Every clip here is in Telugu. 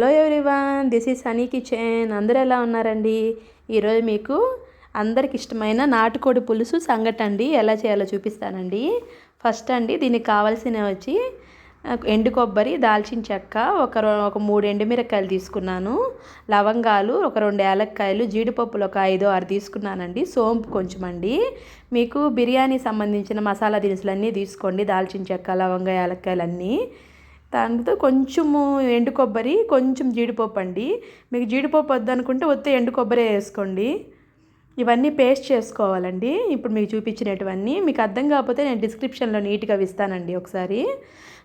Hello everyone this is honey kitchen. అందరూ ఎలా ఉన్నారండి? ఈరోజు మీకు అందరికి ఇష్టమైన నాటుకోడి పులుసు సంగటండి ఎలా చేయాలో చూపిస్తానండి. ఫస్ట్ అండి దీనికి కావాల్సిన వచ్చి ఎండు కొబ్బరి దాల్చిన చెక్క ఒక ఒక మూడు ఎండుమిరకాయలు తీసుకున్నాను. లవంగాలు ఒక రెండు ఏలక్కాయలు జీడిపప్పులు ఒక ఐదు ఆరు తీసుకున్నానండి. సోంపు కొంచెం అండి. మీకు బిర్యానీ సంబంధించిన మసాలా దినుసులన్నీ తీసుకోండి. దాల్చిన చెక్క లవంగా యాలక్కాయలు అన్నీ దాంతో కొంచెము ఎండు కొబ్బరి కొంచెం జీడిపప్పు అండి. మీకు జీడిపప్పు వద్దనుకుంటే వస్తే ఎండు కొబ్బరి వేసుకోండి. ఇవన్నీ పేస్ట్ చేసుకోవాలండి. ఇప్పుడు మీకు చూపించినటువన్నీ. మీకు అర్థం కాకపోతే నేను డిస్క్రిప్షన్లో నీట్గా ఇస్తానండి ఒకసారి.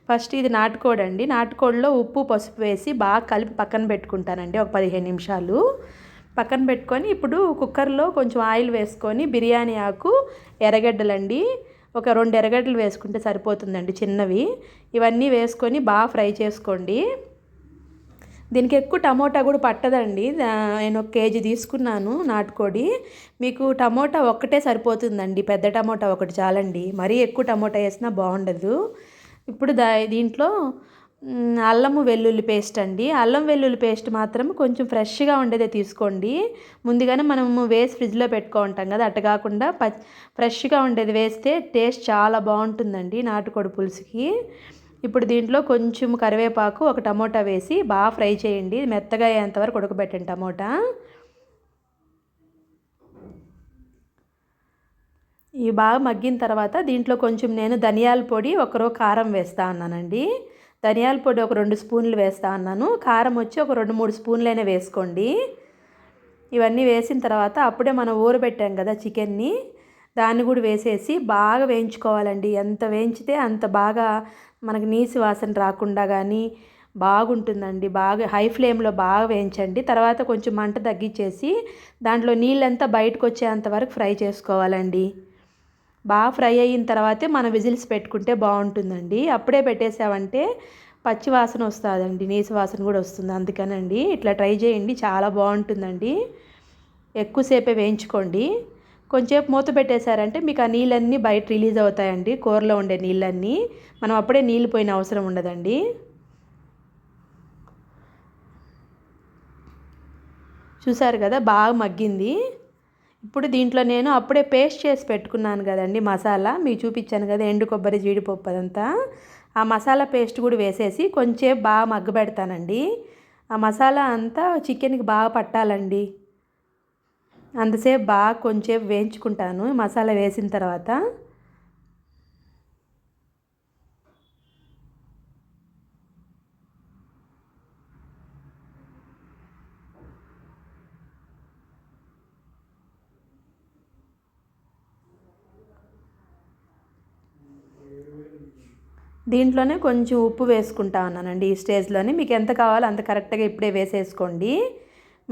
ఫస్ట్ ఇది నాటుకోడి అండి. నాటుకోడిలో ఉప్పు పసుపు వేసి బాగా కలిపి పక్కన పెట్టుకుంటానండి ఒక పదిహేను నిమిషాలు. పక్కన పెట్టుకొని ఇప్పుడు కుక్కర్లో కొంచెం ఆయిల్ వేసుకొని బిర్యానీ ఆకు ఎర్రగడ్డలండి. ఒక రెండు ఎరగడ్డలు వేసుకుంటే సరిపోతుందండి చిన్నవి. ఇవన్నీ వేసుకొని బాగా ఫ్రై చేసుకోండి. దీనికి ఎక్కువ టమోటా కూడా పట్టదండి. నేను ఒక కేజీ తీసుకున్నాను నాటుకోడి. మీకు టమోటా ఒక్కటే సరిపోతుందండి. పెద్ద టమోటా ఒకటి చాలండి. మరీ ఎక్కువ టమోటా వేసినా బాగుండదు. ఇప్పుడు దా దీంట్లో అల్లము వెల్లుల్లి పేస్ట్ అండి. అల్లం వెల్లుల్లి పేస్ట్ మాత్రం కొంచెం ఫ్రెష్గా ఉండేదే తీసుకోండి. ముందుగానే మనము వేసి ఫ్రిడ్జ్లో పెట్టుకుంటాం కదా అట్ట కాకుండా ప ఫ్రెష్గా ఉండేది వేస్తే టేస్ట్ చాలా బాగుంటుందండి నాటుకోడి పులుసుకి. ఇప్పుడు దీంట్లో కొంచెం కరివేపాకు ఒక టమోటా వేసి బాగా ఫ్రై చేయండి. మెత్తగా అయ్యేంతవరకు ఉడకబెట్టండి టమోటా. ఇవి బాగా మగ్గిన తర్వాత దీంట్లో కొంచెం నేను ధనియాల పొడి ఒకరో కారం వేస్తా అన్నానండి. ధనియాల పొడి ఒక రెండు స్పూన్లు వేస్తా అన్నాను. కారం వచ్చి ఒక రెండు మూడు స్పూన్లైనా వేసుకోండి. ఇవన్నీ వేసిన తర్వాత అప్పుడే మనం ఊరబెట్టాం కదా చికెన్ని. దాన్ని కూడా వేసేసి బాగా వేయించుకోవాలండి. ఎంత వేయించితే అంత బాగా మనకు నీసి వాసన రాకుండా కానీ బాగుంటుందండి. బాగా హై ఫ్లేమ్లో బాగా వేయించండి. తర్వాత కొంచెం మంట తగ్గించేసి దాంట్లో నీళ్ళంతా బయటకు వచ్చేంత వరకు ఫ్రై చేసుకోవాలండి. బాగా ఫ్రై అయిన తర్వాతే మనం విజిల్స్ పెట్టుకుంటే బాగుంటుందండి. అప్పుడే పెట్టేసామంటే పచ్చి వాసన వస్తుందండి నీసు వాసన కూడా వస్తుంది. అందుకనండి ఇట్లా ట్రై చేయండి చాలా బాగుంటుందండి. ఎక్కువసేపే వేయించుకోండి. కొంచెంసేపు మూత పెట్టేశారంటే మీకు ఆ నీళ్ళన్నీ బయట రిలీజ్ అవుతాయండి కూరలో ఉండే నీళ్ళన్నీ. మనం అప్పుడే నీళ్ళు పోయిన అవసరం ఉండదండి. చూసారు కదా బాగా మగ్గింది. ఇప్పుడు దీంట్లో నేను అప్పుడే పేస్ట్ చేసి పెట్టుకున్నాను కదండి మసాలా. మీకు చూపించాను కదా ఎండు కొబ్బరి జీడిపప్పు అదంతా. ఆ మసాలా పేస్ట్ కూడా వేసేసి కొంచెం బాగా మగ్గబెడతానండి ఆ మసాలా అంతా చికెన్కి బాగా పట్టాలండి. అంతసేపు బాగా కొంచెం వేయించుకుంటాను. మసాలా వేసిన తర్వాత దీంట్లోనే కొంచెం ఉప్పు వేసుకుంటా ఉన్నానండి. ఈ స్టేజ్లోనే మీకు ఎంత కావాలో అంత కరెక్ట్గా ఇప్పుడే వేసేసుకోండి.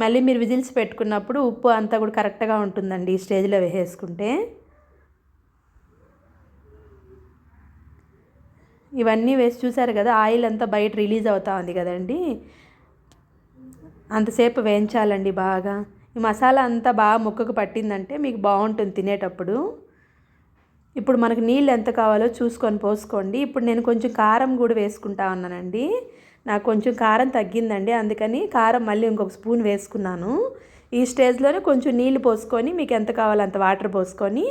మళ్ళీ మీరు విజిల్స్ పెట్టుకున్నప్పుడు ఉప్పు అంతా కూడా కరెక్ట్గా ఉంటుందండి ఈ స్టేజ్లో వేసేసుకుంటే. ఇవన్నీ వేసి చూసారు కదా ఆయిల్ అంతా బయట రిలీజ్ అవుతా ఉంది కదండి. అంతసేపు వేయించాలండి బాగా. ఈ మసాలా అంతా బాగా ముక్కకు పట్టిందంటే మీకు బాగుంటుంది తినేటప్పుడు. ఇప్పుడు మనకు నీళ్ళు ఎంత కావాలో చూసుకొని పోసుకోండి. ఇప్పుడు నేను కొంచెం కారం కూడా వేసుకుంటా ఉన్నానండి. నాకు కొంచెం కారం తగ్గిందండి. అందుకని కారం మళ్ళీ ఇంకొక స్పూన్ వేసుకున్నాను. ఈ స్టేజ్లోనే కొంచెం నీళ్ళు పోసుకొని మీకు ఎంత కావాలో అంత వాటర్ పోసుకొని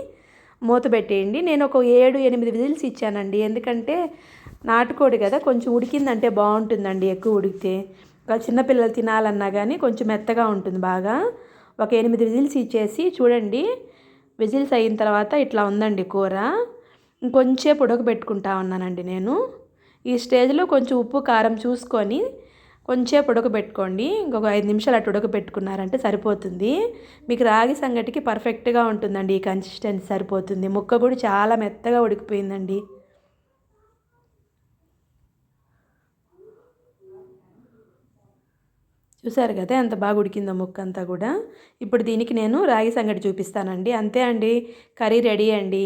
మూత పెట్టేయండి. నేను ఒక ఏడు ఎనిమిది విజిల్స్ ఇచ్చానండి. ఎందుకంటే నాటుకోడి కదా కొంచెం ఉడికిందంటే బాగుంటుందండి ఎక్కువ ఉడికితే. చిన్నపిల్లలు తినాలన్నా కానీ కొంచెం మెత్తగా ఉంటుంది బాగా. ఒక ఎనిమిది విజిల్స్ ఇచ్చేసి చూడండి. విజిల్స్ అయిన తర్వాత ఇట్లా ఉందండి కూర. ఇంకొంచేపు ఉడకబెట్టుకుంటా ఉన్నానండి నేను. ఈ స్టేజ్లో కొంచెం ఉప్పు కారం చూసుకొని కొంచెంసేపు ఉడకబెట్టుకోండి. ఇంకొక ఐదు నిమిషాలు అటు ఉడకబెట్టుకున్నారంటే సరిపోతుంది. మీకు రాగి సంగటికి పర్ఫెక్ట్గా ఉంటుందండి ఈ కన్సిస్టెన్సీ సరిపోతుంది. ముక్క కూడా చాలా మెత్తగా ఉడికిపోయిందండి. చూసారు కదా ఎంత బాగా ఉడికిందో ముక్క అంతా కూడా. ఇప్పుడు దీనికి నేను రాగి సంగటి చూపిస్తానండి. అంతే అండి కర్రీ రెడీ అండి.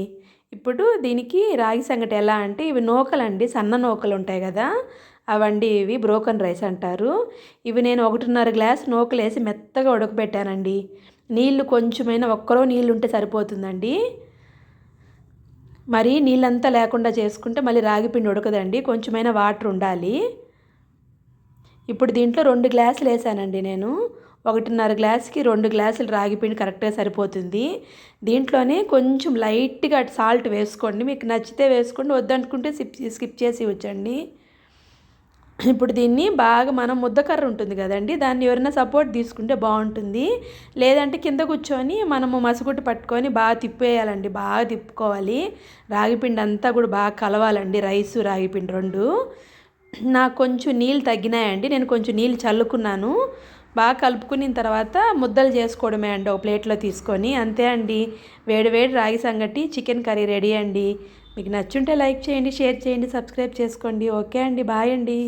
ఇప్పుడు దీనికి రాగి సంగటి ఎలా అంటే ఇవి నూకలండి సన్న నూకలు ఉంటాయి కదా అవండి ఇవి బ్రోకన్ రైస్ అంటారు. ఇవి నేను ఒకటిన్నర గ్లాస్ నూకలు వేసి మెత్తగా ఉడకబెట్టానండి. నీళ్ళు కొంచెమైనా ఒక్కరో నీళ్ళు ఉంటే సరిపోతుందండి. మరి నీళ్ళంతా లేకుండా చేసుకుంటే మళ్ళీ రాగి పిండి ఉడకదండి కొంచెమైనా వాటర్ ఉండాలి. ఇప్పుడు దీంట్లో రెండు గ్లాసులు వేసానండి నేను. ఒకటిన్నర గ్లాస్కి రెండు గ్లాసులు రాగి పిండి కరెక్ట్గా సరిపోతుంది. దీంట్లోనే కొంచెం లైట్గా సాల్ట్ వేసుకోండి. మీకు నచ్చితే వేసుకోండి వద్దనుకుంటే స్కిప్ స్కిప్ చేసి వచ్చండి ఇప్పుడు దీన్ని బాగా మనం ముద్దకర్ర ఉంటుంది కదండి దాన్ని ఎవరైనా సపోర్ట్ తీసుకుంటే బాగుంటుంది. లేదంటే కింద కూర్చొని మనము మసగుట్టు పట్టుకొని బాగా తిప్పేయాలండి బాగా తిప్పుకోవాలి. రాగిపిండి అంతా కూడా బాగా కలవాలండి రైసు రాగిపిండి రెండు. నాకు కొంచెం నీళ్ళు తగ్గినాయండి. నేను కొంచెం నీళ్ళు చల్లుకున్నాను. బాగా కలుపుకున్న తర్వాత ముద్దలు చేసుకోవడమే అండి ఒక ప్లేట్లో తీసుకొని. అంతే అండి. వేడి వేడి రాగి సంగటి చికెన్ కర్రీ రెడీ అండి. మీకు నచ్చుంటే లైక్ చేయండి షేర్ చేయండి సబ్స్క్రైబ్ చేసుకోండి. ఓకే అండి. బాయ్ అండి.